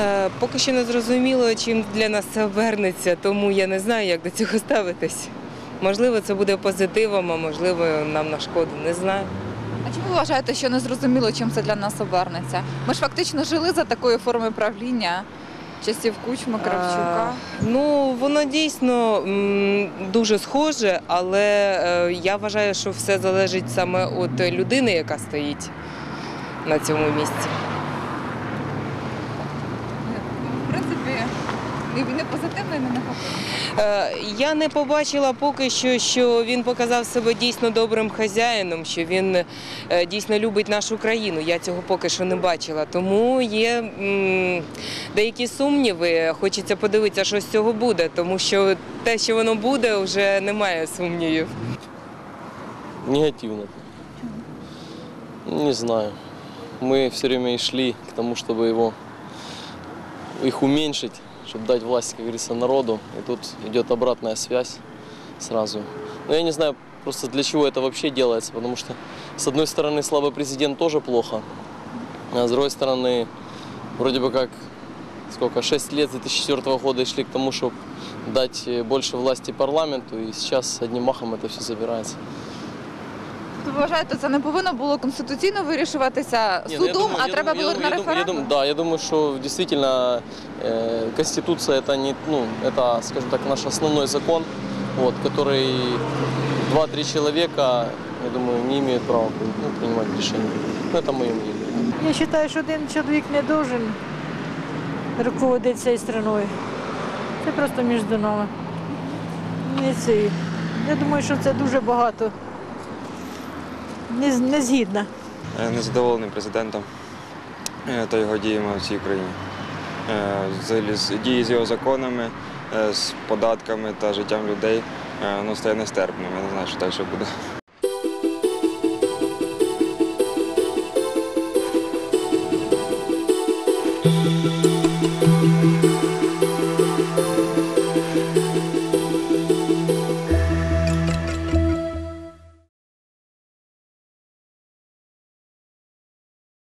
Е, Поки що не зрозуміло, чим для нас це обернеться, тому я не знаю, як до цього ставитись. Можливо, це буде позитивом, а можливо, нам на шкоду. Не знаю. А ви вважаєте, що не зрозуміло, чим це для нас обернеться? Ми ж фактично жили за такою формою правління часів Кучми, Кравчука. А, Ну, воно дійсно м, дуже схоже, але е, я вважаю, що все залежить саме від людини, яка стоїть на цьому місці. В принципі, і не позитивно, і не негативно. Е, Я не побачила поки що, що він показав себе дійсно добрим хазяїном, що він е, дійсно любить нашу країну. Я цього поки що не бачила. Тому є деякі сумніви. Хочеться подивитися, що з цього буде, тому що те, що воно буде, вже немає сумнівів. Негативно. Не знаю. Мы все время и шли к тому, чтобы его их уменьшить, чтобы дать власть, как говорится, народу. И тут идет обратная связь сразу. Но я не знаю просто для чего это вообще делается, потому что с одной стороны слабый президент тоже плохо, а с другой стороны вроде бы как сколько, 6 лет с 2004 года и шли к тому, чтобы дать э, больше власти парламенту, и сейчас одним махом это все забирается. Ви вважаєте, це не повинно було конституційно вирішуватися Не, ну, я судом, думаю- а я треба думаю- було я на думаю- я думаю- референдум? Да, я думаю, что действительно э, Конституция это не, ну, это, скажем так, наш основной закон, вот, который два-три человека, я думаю, не имеют права ну, принимать решения. Ну, это мое мнение. Я вважаю, що один чоловік не должен руководити цією страною. Це просто між нами. Не це. Я думаю, що це дуже багато. не, не згідно. Е, незадоволений президентом е, та його діями в цій країні. Е, Взагалі з дії з його законами, з податками та життям людей воно стає нестерпним. Я не знаю, що далі буде. Thank